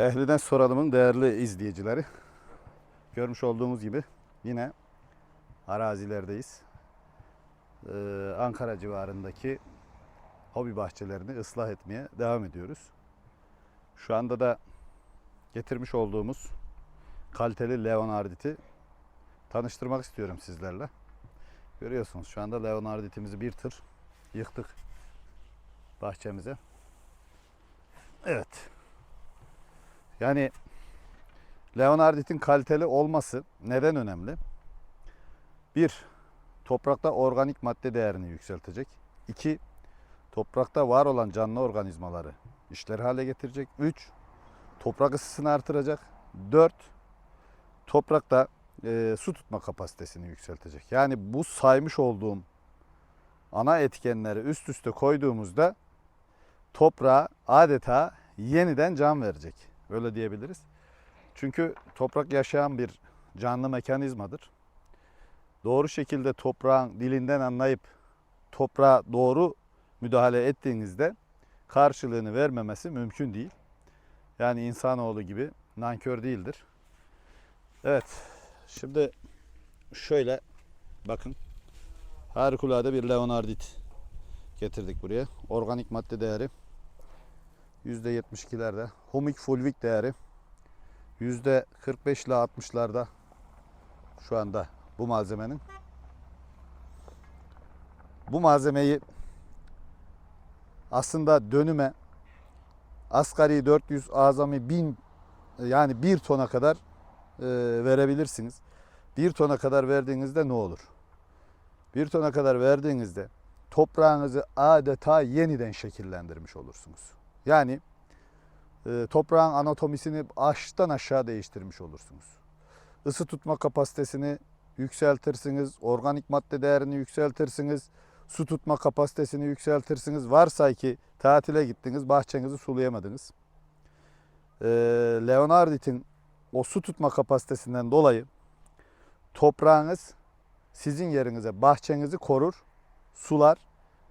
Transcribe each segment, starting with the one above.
Ehline soralımın değerli izleyicileri. Görmüş olduğumuz gibi yine arazilerdeyiz. Ee, Ankara civarındaki hobi bahçelerini ıslah etmeye devam ediyoruz. Şu anda da getirmiş olduğumuz kaliteli Leonardit'i tanıştırmak istiyorum sizlerle. Görüyorsunuz şu anda Leonardit'imizi bir tır yıktık bahçemize. Evet. Yani Leonardit'in kaliteli olması neden önemli? Bir, toprakta organik madde değerini yükseltecek. İki, toprakta var olan canlı organizmaları işler hale getirecek. Üç, toprak ısısını artıracak. Dört, toprakta e, su tutma kapasitesini yükseltecek. Yani bu saymış olduğum ana etkenleri üst üste koyduğumuzda toprağa adeta yeniden can verecek. Öyle diyebiliriz. Çünkü toprak yaşayan bir canlı mekanizmadır. Doğru şekilde toprağın dilinden anlayıp toprağa doğru müdahale ettiğinizde karşılığını vermemesi mümkün değil. Yani insanoğlu gibi nankör değildir. Evet. Şimdi şöyle bakın. Harikulade bir leonardit getirdik buraya. Organik madde değeri %72'lerde. Humik fulvik değeri %45 ile 60'larda şu anda bu malzemenin. Bu malzemeyi aslında dönüme asgari 400 azami 1000 yani 1 tona kadar e, verebilirsiniz. 1 tona kadar verdiğinizde ne olur? 1 tona kadar verdiğinizde toprağınızı adeta yeniden şekillendirmiş olursunuz. Yani e, toprağın anatomisini baştan aşağı değiştirmiş olursunuz. Isı tutma kapasitesini yükseltirsiniz, organik madde değerini yükseltirsiniz, su tutma kapasitesini yükseltirsiniz. Varsay ki tatile gittiniz, bahçenizi sulayamadınız. E, Leonardit'in o su tutma kapasitesinden dolayı toprağınız sizin yerinize bahçenizi korur, sular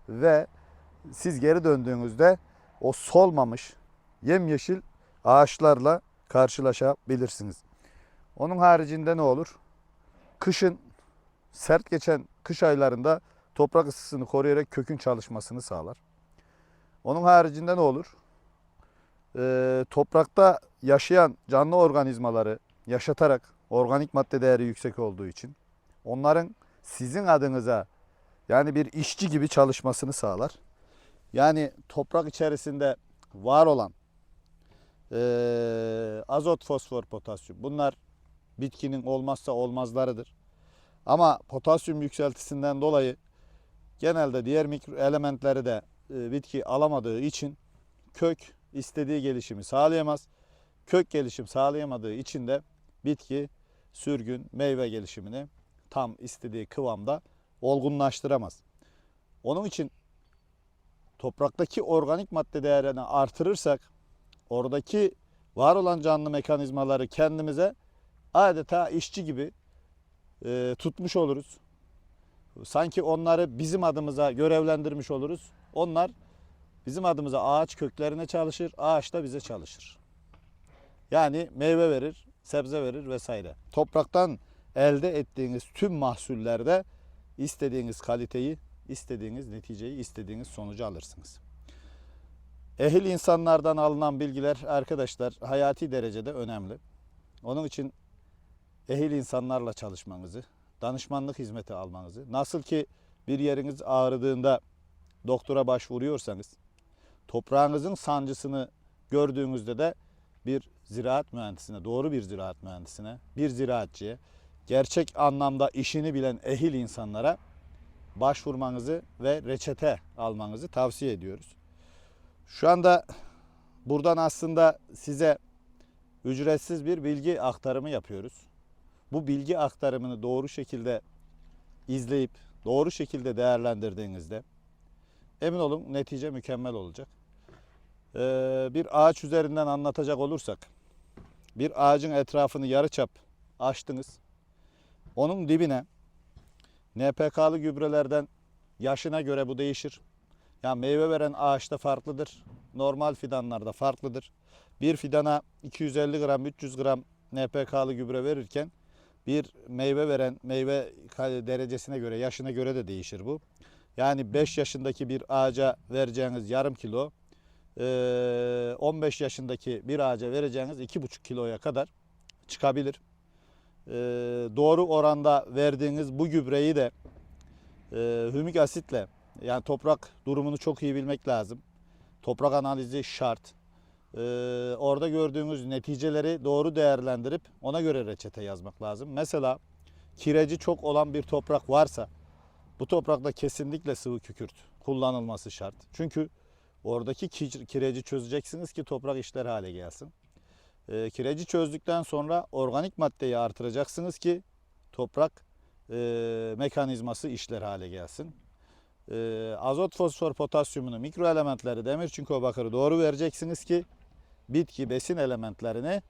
ve siz geri döndüğünüzde o solmamış yemyeşil ağaçlarla karşılaşabilirsiniz. Onun haricinde ne olur? Kışın sert geçen kış aylarında toprak ısısını koruyarak kökün çalışmasını sağlar. Onun haricinde ne olur? Ee, toprakta yaşayan canlı organizmaları yaşatarak organik madde değeri yüksek olduğu için onların sizin adınıza yani bir işçi gibi çalışmasını sağlar. Yani toprak içerisinde var olan eee, azot, fosfor, potasyum bunlar bitkinin olmazsa olmazlarıdır. Ama potasyum yükseltisinden dolayı genelde diğer mikro elementleri de e, bitki alamadığı için kök istediği gelişimi sağlayamaz. Kök gelişim sağlayamadığı için de bitki sürgün meyve gelişimini tam istediği kıvamda olgunlaştıramaz. Onun için topraktaki organik madde değerini artırırsak oradaki var olan canlı mekanizmaları kendimize adeta işçi gibi e, tutmuş oluruz. Sanki onları bizim adımıza görevlendirmiş oluruz. Onlar bizim adımıza ağaç köklerine çalışır, ağaç da bize çalışır. Yani meyve verir, sebze verir vesaire. Topraktan elde ettiğiniz tüm mahsullerde istediğiniz kaliteyi, istediğiniz neticeyi, istediğiniz sonucu alırsınız. Ehil insanlardan alınan bilgiler arkadaşlar hayati derecede önemli. Onun için ehil insanlarla çalışmanızı, danışmanlık hizmeti almanızı, nasıl ki bir yeriniz ağrıdığında doktora başvuruyorsanız, toprağınızın sancısını gördüğünüzde de bir ziraat mühendisine, doğru bir ziraat mühendisine, bir ziraatçıya, gerçek anlamda işini bilen ehil insanlara başvurmanızı ve reçete almanızı tavsiye ediyoruz. Şu anda buradan aslında size ücretsiz bir bilgi aktarımı yapıyoruz. Bu bilgi aktarımını doğru şekilde izleyip doğru şekilde değerlendirdiğinizde emin olun netice mükemmel olacak. Ee, bir ağaç üzerinden anlatacak olursak bir ağacın etrafını yarıçap açtınız. Onun dibine NPK'lı gübrelerden yaşına göre bu değişir. Yani meyve veren ağaçta farklıdır. Normal fidanlarda farklıdır. bir fidana 250 gram 300 gram NPK'lı gübre verirken bir meyve veren meyve derecesine göre yaşına göre de değişir bu. Yani 5 yaşındaki bir ağaca vereceğiniz yarım kilo eee, 15 yaşındaki bir ağaca vereceğiniz 2,5 kiloya kadar çıkabilir. Eee, doğru oranda verdiğiniz bu gübreyi de eee hümik asitle yani toprak durumunu çok iyi bilmek lazım. Toprak analizi şart. Eee, orada gördüğünüz neticeleri doğru değerlendirip ona göre reçete yazmak lazım. Mesela kireci çok olan bir toprak varsa bu toprakta kesinlikle sıvı kükürt kullanılması şart. Çünkü oradaki ki- kireci çözeceksiniz ki toprak işler hale gelsin. Eee, kireci çözdükten sonra organik maddeyi artıracaksınız ki toprak eee, mekanizması işler hale gelsin. Eee, azot, fosfor, potasyumunu, mikro elementleri, demir, çinko, bakırı doğru vereceksiniz ki bitki besin elementlerini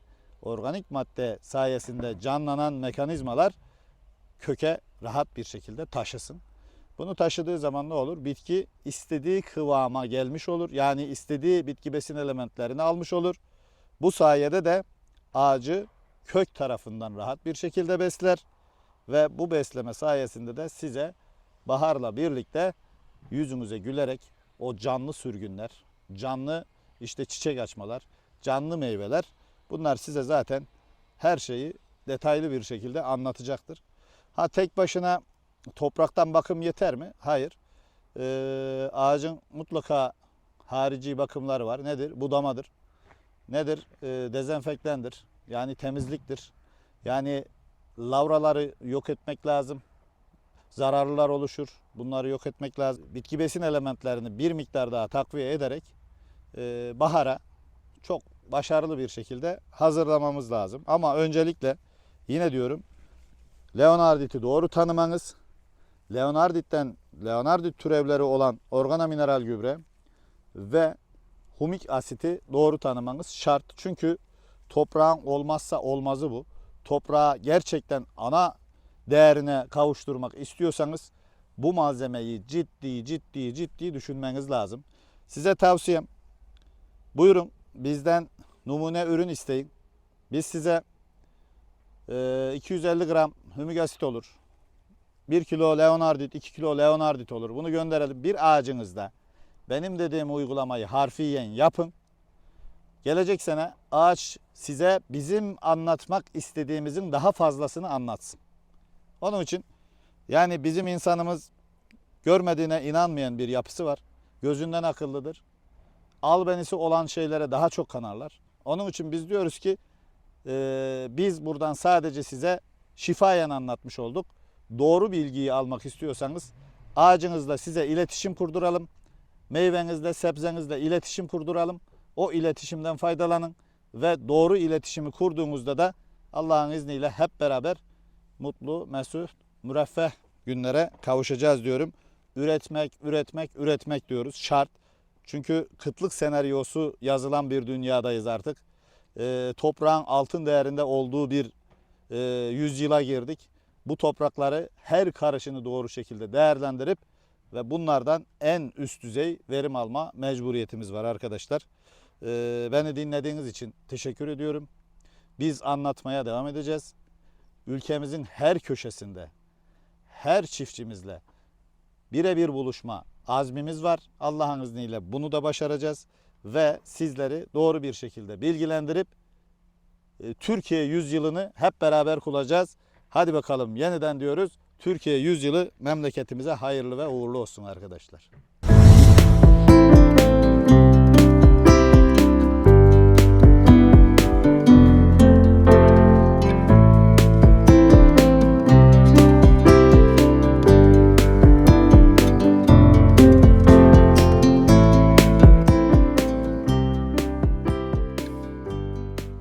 organik madde sayesinde canlanan mekanizmalar köke rahat bir şekilde taşısın. Bunu taşıdığı zaman ne olur? Bitki istediği kıvama gelmiş olur. Yani istediği bitki besin elementlerini almış olur. Bu sayede de ağacı kök tarafından rahat bir şekilde besler ve bu besleme sayesinde de size baharla birlikte yüzünüze gülerek o canlı sürgünler, canlı işte çiçek açmalar, canlı meyveler bunlar size zaten her şeyi detaylı bir şekilde anlatacaktır. Ha tek başına topraktan bakım yeter mi? Hayır. Ee, ağacın mutlaka harici bakımları var. Nedir? Budamadır. Nedir? Ee, dezenfektandır. Yani temizliktir. Yani lavraları yok etmek lazım. Zararlılar oluşur. Bunları yok etmek lazım. Bitki besin elementlerini bir miktar daha takviye ederek e, bahara çok başarılı bir şekilde hazırlamamız lazım. Ama öncelikle yine diyorum Leonardit'i doğru tanımanız, Leonardit'ten Leonardit türevleri olan organa mineral gübre ve humik asiti doğru tanımanız şart. Çünkü toprağın olmazsa olmazı bu. Toprağı gerçekten ana değerine kavuşturmak istiyorsanız bu malzemeyi ciddi ciddi ciddi düşünmeniz lazım. Size tavsiyem buyurun bizden numune ürün isteyin. Biz size e, 250 gram hümik asit olur. 1 kilo leonardit, 2 kilo leonardit olur. Bunu gönderelim. Bir ağacınızda benim dediğim uygulamayı harfiyen yapın. Gelecek sene ağaç size bizim anlatmak istediğimizin daha fazlasını anlatsın. Onun için yani bizim insanımız görmediğine inanmayan bir yapısı var. Gözünden akıllıdır. Albenisi olan şeylere daha çok kanarlar. Onun için biz diyoruz ki e, biz buradan sadece size şifayen anlatmış olduk. Doğru bilgiyi almak istiyorsanız ağacınızla size iletişim kurduralım. Meyvenizle, sebzenizle iletişim kurduralım. O iletişimden faydalanın ve doğru iletişimi kurduğumuzda da Allah'ın izniyle hep beraber mutlu, mesut, müreffeh günlere kavuşacağız diyorum. Üretmek, üretmek, üretmek diyoruz. Şart. Çünkü kıtlık senaryosu yazılan bir dünyadayız artık. Ee, toprağın altın değerinde olduğu bir e, yüzyıla girdik. Bu toprakları her karışını doğru şekilde değerlendirip ve bunlardan en üst düzey verim alma mecburiyetimiz var arkadaşlar. Ee, beni dinlediğiniz için teşekkür ediyorum. Biz anlatmaya devam edeceğiz. Ülkemizin her köşesinde her çiftçimizle birebir buluşma azmimiz var. Allah'ın izniyle bunu da başaracağız ve sizleri doğru bir şekilde bilgilendirip e, Türkiye yüzyılını hep beraber kuracağız. Hadi bakalım yeniden diyoruz. Türkiye yüzyılı memleketimize hayırlı ve uğurlu olsun arkadaşlar.